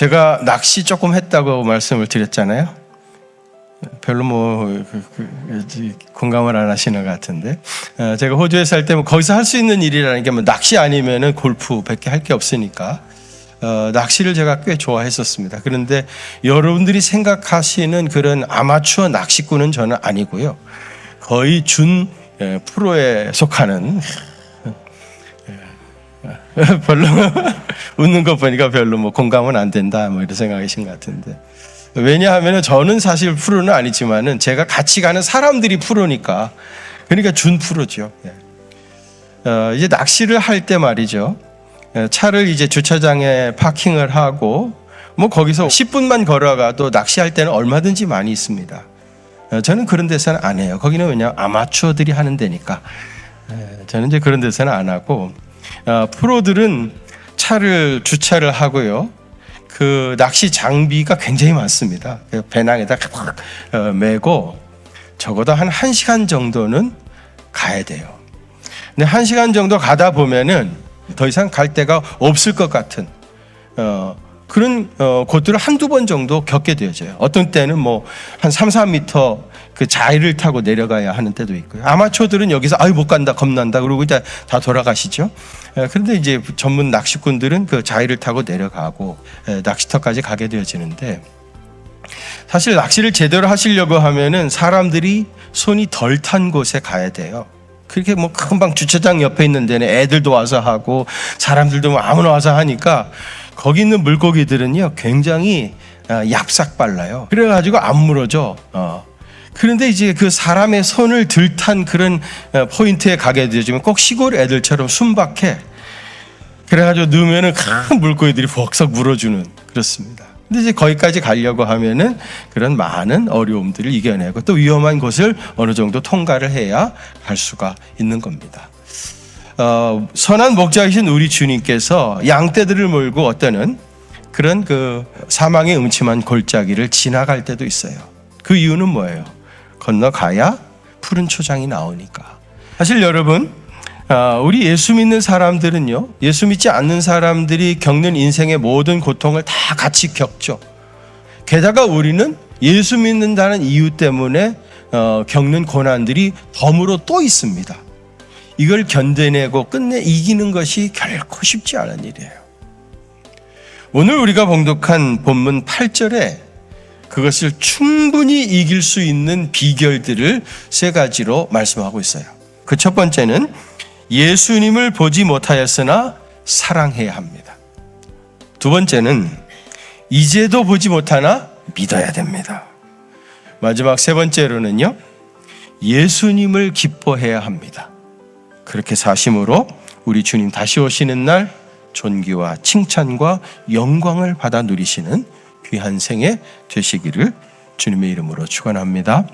제가 낚시 조금 했다고 말씀을 드렸잖아요. 별로 뭐 그, 그, 공감을 안 하시는 것 같은데 어, 제가 호주에 살때뭐 거기서 할 수 있는 일이라는 게 뭐 낚시 아니면은 골프밖에 할 게 없으니까 어, 낚시를 제가 꽤 좋아했었습니다. 그런데 여러분들이 생각하시는 그런 아마추어 낚시꾼은 저는 아니고요. 거의 준 예, 프로에 속하는 예, 별로 웃는 거 보니까 별로 뭐 공감은 안 된다 뭐 이런 생각이신 것 같은데 왜냐하면 저는 사실 프로는 아니지만은 제가 같이 가는 사람들이 프로니까 그러니까 준 프로죠. 예. 어, 이제 낚시를 할 때 말이죠. 예, 차를 이제 주차장에 파킹을 하고 뭐 거기서 10분만 걸어가도 낚시할 때는 얼마든지 많이 있습니다. 어, 저는 그런 데서는 안 해요. 거기는 왜냐 아마추어들이 하는 데니까. 예, 저는 이제 그런 데서는 안 하고 어, 프로들은 차를 주차를 하고요. 그 낚시 장비가 굉장히 많습니다. 그 배낭에다 확 어, 메고 적어도 한 1시간 정도는 가야 돼요. 근데 1시간 정도 가다 보면은 더 이상 갈 데가 없을 것 같은 어, 그런 어, 곳들을 한두 번 정도 겪게 되어져요. 어떤 때는 뭐 한 3, 4미터 그 자이를 타고 내려가야 하는 때도 있고요. 아마추어들은 여기서 아유 못 간다 겁난다 그러고 이제 다 돌아가시죠. 에, 그런데 이제 전문 낚시꾼들은 그 자이를 타고 내려가고 에, 낚시터까지 가게 되어지는데 사실 낚시를 제대로 하시려고 하면은 사람들이 손이 덜 탄 곳에 가야 돼요. 그렇게 뭐 금방 주차장 옆에 있는 데는 애들도 와서 하고 사람들도 뭐 아무나 와서 하니까 거기 있는 물고기들은요 굉장히 아, 얍삭 빨라요. 그래가지고 안 물어져. 어. 그런데 이제 그 사람의 손을 들탄 그런 어, 포인트에 가게 되지만 꼭 시골 애들처럼 순박해. 그래가지고 넣으면은 큰 물고기들이 벅석 물어주는 그렇습니다. 근데 이제 거기까지 가려고 하면은 그런 많은 어려움들을 이겨내고 또 위험한 곳을 어느 정도 통과를 해야 갈 수가 있는 겁니다. 어, 선한 목자이신 우리 주님께서 양떼들을 몰고 어때는 그런 그 사망의 음침한 골짜기를 지나갈 때도 있어요. 그 이유는 뭐예요? 건너가야 푸른 초장이 나오니까. 사실 여러분, 아, 우리 예수 믿는 사람들은요, 예수 믿지 않는 사람들이 겪는 인생의 모든 고통을 다 같이 겪죠. 게다가 우리는 예수 믿는다는 이유 때문에 어, 겪는 고난들이 덤으로 또 있습니다. 이걸 견뎌내고 끝내 이기는 것이 결코 쉽지 않은 일이에요. 오늘 우리가 봉독한 본문 8절에 그것을 충분히 이길 수 있는 비결들을 세 가지로 말씀하고 있어요. 그 첫 번째는 예수님을 보지 못하였으나 사랑해야 합니다. 두 번째는 이제도 보지 못하나 믿어야 됩니다. 마지막 세 번째로는요, 예수님을 기뻐해야 합니다. 그렇게 사심으로 우리 주님 다시 오시는 날 존귀와 칭찬과 영광을 받아 누리시는 귀한 생애 되시기를 주님의 이름으로 축원합니다.